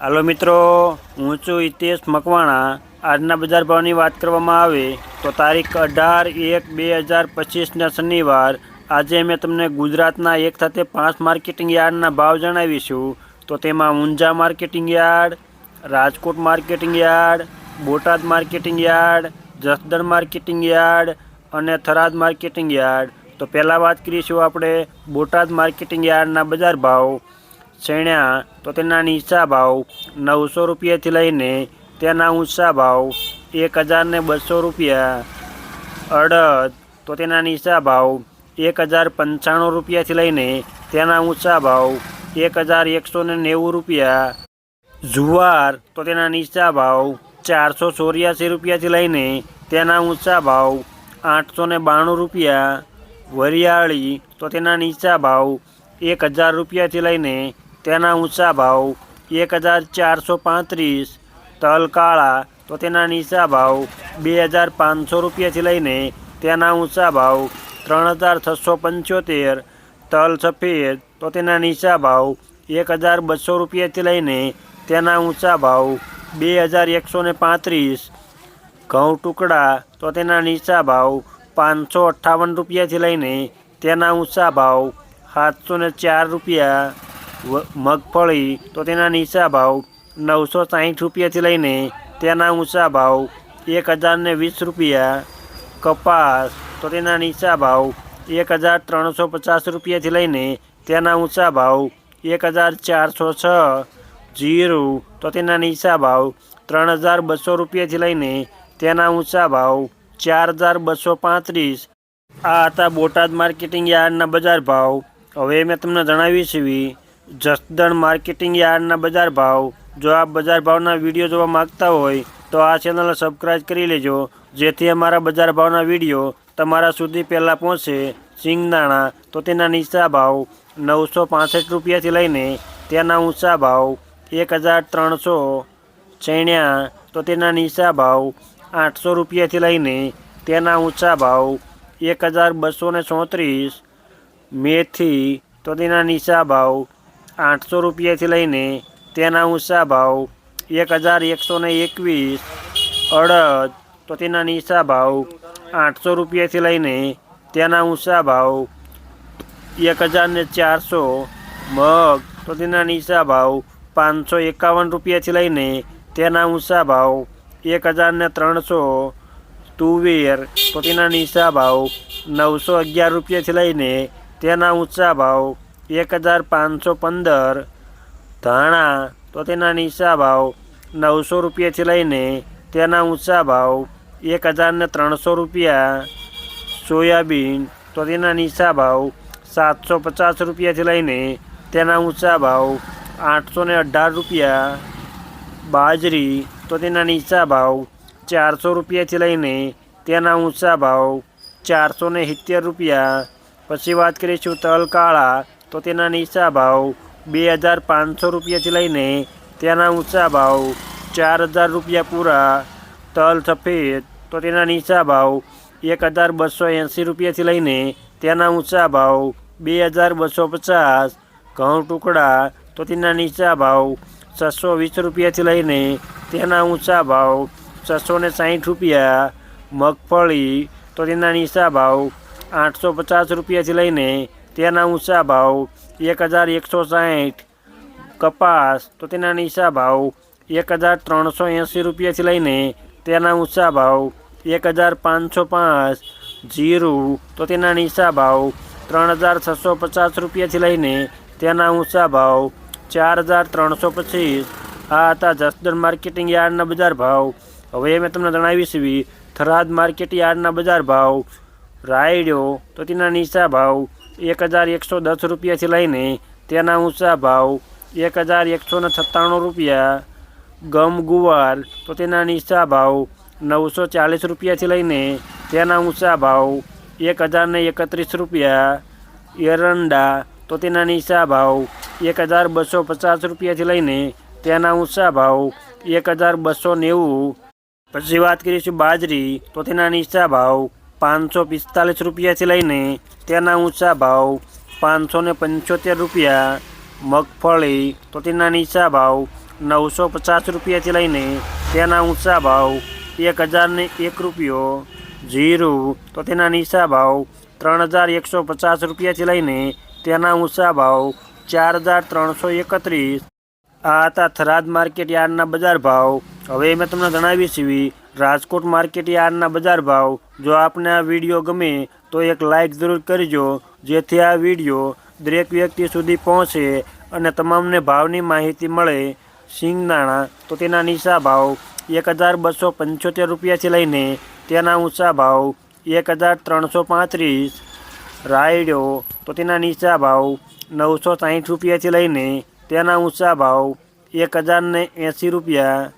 હાલો મિત્રો, હું છું હિતેશ મકવાણા. આજના બજાર ભાવની વાત કરવામાં આવે તો તારીખ અઢાર એક બે હજાર પચીસના શનિવાર. આજે મેં તમને ગુજરાતના એક સાથે પાંચ માર્કેટિંગ યાર્ડના ભાવ જણાવીશું. તો તેમાં Unjha marketing yard, Rajkot marketing yard, Botad marketing yard, Jasdan marketing yard અને થરાદ માર્કેટિંગ યાર્ડ. તો પહેલાં વાત કરીશું આપણે બોટાદ માર્કેટિંગ યાર્ડના બજાર ભાવ. ચણ્યા તો તેના નીચા ભાવ નવસો રૂપિયાથી લઈને તેના ઊંચા ભાવ એક હજારને બસો રૂપિયા. અડદ તો તેના નીચા ભાવ એક હજાર પંચાણું રૂપિયાથી લઈને તેના ઊંચા ભાવ એક હજાર એકસો ને નેવું રૂપિયા. જુવાર તો તેના નીચા ભાવ ચારસો ચોર્યાસી રૂપિયાથી લઈને તેના ઊંચા ભાવ આઠસો ને બાણું રૂપિયા. વરિયાળી તો તેના નીચા ભાવ એક હજાર રૂપિયાથી લઈને તેના ઊંચા ભાવ એક હજાર ચારસો પાંત્રીસ, તલ કાળા તો તેના નીચા ભાવ બે હજાર પાંચસો રૂપિયાથી લઈને તેના ઊંચા ભાવ ત્રણ હજાર છસો પંચોતેર, તલ સફેદ તો તેના નીચા ભાવ એક હજાર બસો રૂપિયાથી લઈને તેના ઊંચા ભાવ બે હજાર એકસો ને પાંત્રીસ, ઘઉં ટુકડા તો તેના નીચા ભાવ પાંચસો અઠ્ઠાવન રૂપિયાથી લઈને તેના ઊંચા ભાવ સાતસો ને ચાર રૂપિયા મગફળી તો તેના નીચા ભાવ નવસો સાહીઠ રૂપિયાથી લઈને તેના ઊંચા ભાવ એક હજારને વીસ રૂપિયા. કપાસ તો તેના નીચા ભાવ એક હજાર ત્રણસો પચાસ રૂપિયાથી લઈને તેના ઊંચા ભાવ એક હજાર ચારસો છ. જીરું તો તેના નીચા ભાવ ત્રણ હજાર બસો રૂપિયાથી લઈને તેના ઊંચા ભાવ ચાર હજાર બસો પાંત્રીસ. આ હતા બોટાદ માર્કેટિંગ યાર્ડના બજાર ભાવ. હવે મેં તમને જણાવી છે જસદણ માર્કેટિંગ યાર્ડના બજાર ભાવ. જો આપ બજાર ભાવના વીડિયો જોવા માંગતા હોય, તો આ ચેનલને સબસ્ક્રાઈબ કરી લેજો. જેથી અમારા બજાર ભાવના વીડિયો તમારા સુધી પહેલાં પહોંચે. સિંગદાણા તો તેના નીચા ભાવ નવસો પાસઠ રૂપિયાથી લઈને તેના ઊંચા ભાવ એક હજાર ત્રણસો ચણ્યા, તો તેના નીચા ભાવ આઠસો રૂપિયાથી લઈને તેના ઊંચા ભાવ એક હજાર બસો ચોત્રીસ મેથી, તો તેના નીચા ભાવ આઠસો રૂપિયાથી લઈને તેના ઊંચા ભાવ એક હજાર એકસો ને એકવીસ અડદ, તો તેના નીચા ભાવ આઠસો રૂપિયાથી લઈને તેના ઊંચા ભાવ એક હજાર ને ચારસો, મગ, તો તેના નીચા ભાવ પાંચસો એકાવન રૂપિયાથી લઈને તેના ઊંચા ભાવ એક હજાર ને ત્રણસો, તુવેર, તો તેના નીચા ભાવ નવસો અગિયાર રૂપિયાથી લઈને તેના ઊંચા ભાવ એક હજાર પાંચસો પંદર. ધાણા તો તેના નીચા ભાવ નવસો રૂપિયાથી લઈને તેના ઊંચા ભાવ એક હજારને ત્રણસો રૂપિયા. સોયાબીન તો તેના નીચા ભાવ સાતસો પચાસ રૂપિયાથી લઈને તેના ઊંચા ભાવ આઠસો ને અઢાર રૂપિયા. બાજરી તો તેના નીચા ભાવ ચારસો રૂપિયાથી લઈને તેના ઊંચા ભાવ ચારસો ને સિત્તેર રૂપિયા. પછી વાત કરીશું તલ કાળા તો તેના નીચા ભાવ બે હજાર પાંચસો રૂપિયાથી લઈને તેના ઊંચા ભાવ ચાર હજાર રૂપિયા પૂરા તલ સફેદ તો તેના નીચા ભાવ એક હજાર બસો એંસી રૂપિયાથી લઈને તેના ઊંચા ભાવ બે હજાર બસો પચાસ ઘઉં ટુકડા તો તેના નીચા ભાવ છસો વીસ રૂપિયાથી લઈને તેના ઊંચા ભાવ છસો ને સાહીઠ રૂપિયા મગફળી તો તેના નીચા ભાવ આઠસો પચાસ રૂપિયાથી લઈને તેના ઊંચા ભાવ એક હજાર એકસો સાહીઠ. કપાસ, તો તેના નીચા ભાવ એક હજાર ત્રણસો એંસી રૂપિયાથી લઈને તેના ઊંચા ભાવ એક હજાર પાંચસો પાંચ. જીરું, તો તેના નીચા ભાવ ત્રણ હજાર છસો પચાસ રૂપિયાથી લઈને તેના ઊંચા ભાવ ચાર હજાર ત્રણસો પચીસ. આ હતા જસદણ માર્કેટિંગ યાર્ડના બજાર ભાવ. હવે મેં તમને જણાવીશ એવી થરાદ માર્કેટ યાર્ડના બજાર ભાવ. રાયડો, તો તેના નીચા ભાવ એક હજાર એકસો દસ રૂપિયાથી લઈને તેના ઊંચા ભાવ એક હજાર એકસો ને સત્તાણું રૂપિયા. ગમ ગુવાર તો તેના નીચા ભાવ નવસો ચાલીસ રૂપિયાથી લઈને તેના ઊંચા ભાવ એક હજાર એકત્રીસ રૂપિયા. એરંડા તો તેના નીચા ભાવ એક હજાર બસો પચાસ રૂપિયાથી લઈને તેના ઊંચા ભાવ એક હજાર બસો નેવું. પછી વાત કરીશું બાજરી તો તેના નીચા ભાવ પાંચસો પિસ્તાલીસ રૂપિયાથી લઈને તેના ઊંચા ભાવ પાંચસો ને પંચોતેર રૂપિયા, મગફળી તો તેના નીચા ભાવ નવસો પચાસ રૂપિયાથી લઈને તેના ઊંચા ભાવ એક હજારને એક રૂપિયો, જીરું તો તેના નીચા ભાવ ત્રણ હજાર એકસો પચાસ રૂપિયાથી લઈને તેના ઊંચા ભાવ ચાર હજાર ત્રણસો એકત્રીસ. આ હતા થરાદ માર્કેટ યાર્ડના બજાર ભાવ. હવે મેં તમને જણાવી છીએ રાજકોટ માર્કેટ યાર્ડના બજાર ભાવ. જો આપને આ વીડિયો ગમે, તો એક લાઇક જરૂર કરજો, જેથી આ વીડિયો દરેક વ્યક્તિ સુધી પહોંચે અને તમામને ભાવની માહિતી મળે. સિંગદાણા તો તેના નીચા ભાવ એક હજાર બસો પંચોતેર રૂપિયાથી લઈને તેના ઊંચા ભાવ એક હજાર ત્રણસો પાંત્રીસ. રાયડો, તો તેના નીચા ભાવ નવસો સાહીઠ રૂપિયાથી લઈને તેના ઊંચા ભાવ એક હજારને એંસી રૂપિયા.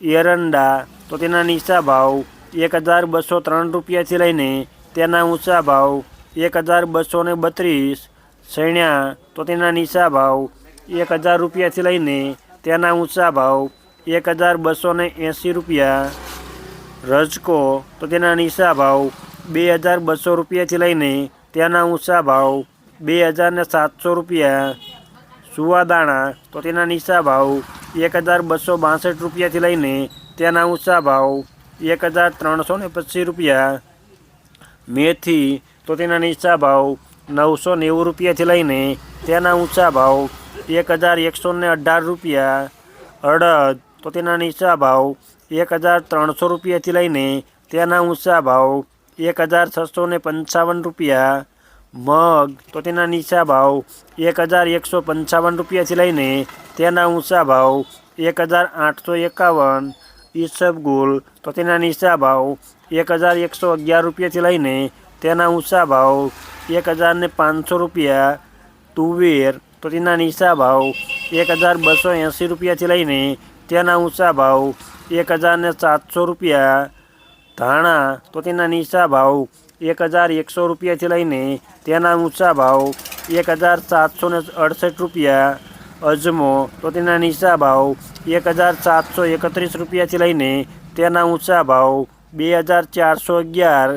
એરંડા, તો તેના નીચા ભાવ એક હજાર બસો ત્રણ રૂપિયાથી લઈને તેના ઊંચા ભાવ એક હજાર બસો ને બત્રીસ. સૈણ્યા, તો તેના નીચા ભાવ એક હજાર રૂપિયાથી લઈને તેના ઊંચા ભાવ એક હજાર બસો ને એંસી રૂપિયા. રજકો, તો તેના નીચા ભાવ બે હજાર બસો રૂપિયાથી લઈને તેના ઊંચા ભાવ બે હજાર ને સાતસો રૂપિયા. સુવાદાણા, તો તેના નીચા ભાવ એક હજાર બસો બાસઠ રૂપિયાથી લઈને તેના ઊંચા ભાવ એક હજાર ત્રણસો ને પચીસ રૂપિયા. મેથી તો તેના નીચા ભાવ નવસો નેવું રૂપિયાથી લઈને તેના ઊંચા ભાવ એક હજાર એકસો ને અઢાર રૂપિયા. અડદ તો તેના નીચા ભાવ એક હજાર ત્રણસો રૂપિયાથી લઈને તેના ઊંચા ભાવ એક હજાર છસો ને પંચાવન રૂપિયા. મગ, તો તેના નીચા ભાવ એક હજાર એકસો પંચાવન રૂપિયાથી લઈને તેના ઊંચા ભાવ એક હજાર આઠસો એકાવન. ઈસબગુલ તો તેના નીચા ભાવ એક હજાર એકસો અગિયાર રૂપિયાથી લઈને તેના ઊંચા ભાવ એક હજાર ને પાંચસો રૂપિયા. તુવેર, તો તેના નીચા ભાવ એક હજાર બસો એંસી રૂપિયાથી લઈને તેના ઊંચા ભાવ એક હજાર ને સાતસો રૂપિયા. ધાણા, તો તેના નીચા ભાવ એક હજાર એકસો રૂપિયાથી લઈને તેના ઊંચા ભાવ એક હજાર સાતસો ને અડસઠ રૂપિયા અજમો, તો તેના નીચા ભાવ એક હજાર સાતસો એકત્રીસ રૂપિયાથી લઈને તેના ઊંચા ભાવ બે હજાર ચારસો અગિયાર.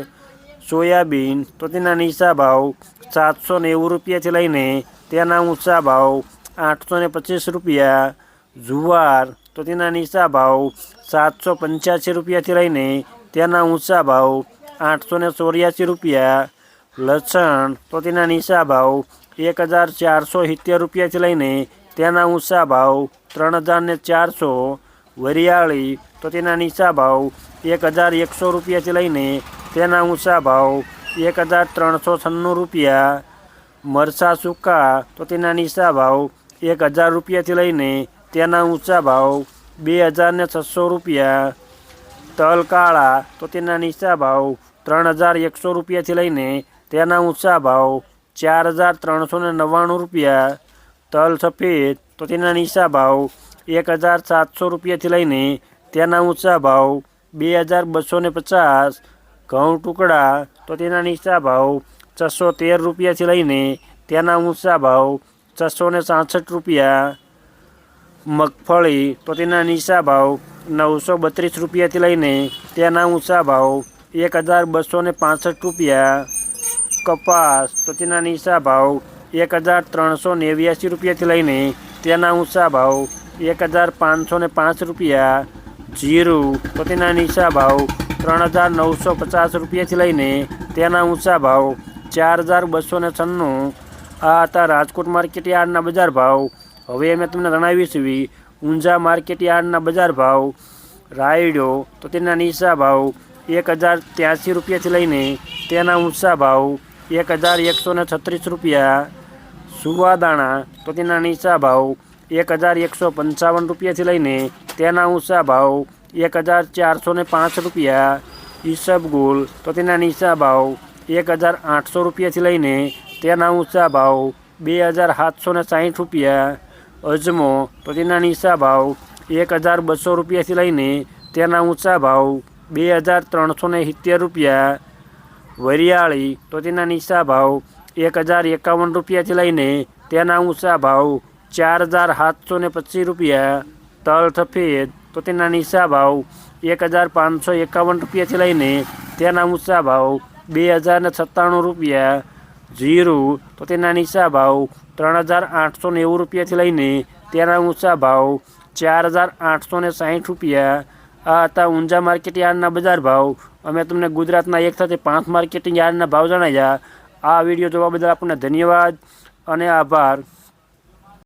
સોયાબીન, તો તેના નીચા ભાવ સાતસો નેવું રૂપિયાથી લઈને તેના ઊંચા ભાવ આઠસો ને પચીસ રૂપિયા. જુવાર, તો તેના નીચા ભાવ સાતસો પંચ્યાસી રૂપિયાથી લઈને તેના ઊંચા ભાવ આઠસો ને ચોર્યાસી રૂપિયા લસણ તો તેના નીચા ભાવ એક હજાર ચારસો સિત્તેર રૂપિયાથી લઈને તેના ઊંચા ભાવ ત્રણ હજાર ને ચારસો વરિયાળી તો તેના નીચા ભાવ એક હજાર એકસો રૂપિયાથી લઈને તેના ઊંચા ભાવ એક હજાર ત્રણસો છન્નું રૂપિયા મરસા સૂકા તો તેના નીચા ભાવ એક હજાર રૂપિયાથી લઈને તેના ઊંચા ભાવ બે હજાર ને છસો રૂપિયા તલ કાળા, તો તેના નીચા ભાવ ત્રણ હજાર એકસો રૂપિયાથી લઈને તેના ઊંચા ભાવ ચાર હજાર ત્રણસો ને નવ્વાણું રૂપિયા. તલ સફેદ, તો તેના નીચા ભાવ એક હજાર સાતસો રૂપિયાથી લઈને તેના ઊંચા ભાવ બે હજાર બસો ને પચાસ. ઘઉં ટુકડા, તો તેના નીચા ભાવ છસો તેર રૂપિયાથી લઈને તેના ઊંચા ભાવ છસો ને સાસઠ રૂપિયા. મગફળી, તો તેના નીચા ભાવ નવસો બત્રીસ રૂપિયાથી લઈને તેના ઊંચા ભાવ એક હજાર બસો ને પાસઠ રૂપિયા. કપાસ તો તેના નીચા ભાવ એક હજાર ત્રણસો નેવ્યાસી રૂપિયાથી લઈને તેના ઊંચા ભાવ એક હજાર પાંચસો ને પાંચ રૂપિયા. જીરું તો તેના નીચા ભાવ ત્રણ હજાર નવસો પચાસ રૂપિયાથી લઈને તેના ઊંચા ભાવ ચાર હજાર બસો ને છન્નું. આ હતા રાજકોટ માર્કેટ યાર્ડના બજાર ભાવ. હવે મેં તમને જણાવી છે ઊંઝા માર્કેટ યાર્ડના બજાર ભાવ, રાયડો તો તેના નીચા ભાવ એક હજાર ત્યાંસી રૂપિયાથી લઈને તેના ઊંચા ભાવ એક હજાર એકસો ને છત્રીસ રૂપિયા. સુવાદાણા તો તેના નીચા ભાવ એક હજાર એકસો પંચાવન રૂપિયાથી લઈને તેના ઊંચા ભાવ એક હજાર ચારસો ને પાંચ રૂપિયા. ઈસબગુલ તો તેના નીચા ભાવ એક હજાર આઠસો રૂપિયાથી લઈને તેના ઊંચા ભાવ બે હજાર સાતસો ને સાહીઠ રૂપિયા. અજમો તો તેના નીચા ભાવ એક હજાર બસો રૂપિયાથી લઈને તેના ઊંચા ભાવ બે હજાર ત્રણસો ને સિત્તેર રૂપિયા વરિયાળી તો તેના નીચા ભાવ એક હજાર એકાવન રૂપિયાથી લઈને તેના ઊંચા ભાવ ચાર હજાર સાતસો ને પચીસ રૂપિયા તલ સફેદ તો તેના નીચા ભાવ એક હજાર પાંચસો એકાવન રૂપિયાથી લઈને તેના ઊંચા ભાવ બે હજાર ને સત્તાણું રૂપિયા જીરું, તો તેના નીચા ભાવ ત્રણ હજાર આઠસો નેવું રૂપિયાથી લઈને તેના ઊંચા ભાવ ચાર હજાર આઠસો ને સાહીઠ રૂપિયા. આ હતા ઊંઝા માર્કેટ યાર્ડના બજાર ભાવ. અમે તમને ગુજરાતના એક સાથે પાંચ માર્કેટિંગ યાર્ડના ભાવ જણાવ્યા. આ વીડિયો જોવા બદલ આપણને ધન્યવાદ અને આભાર.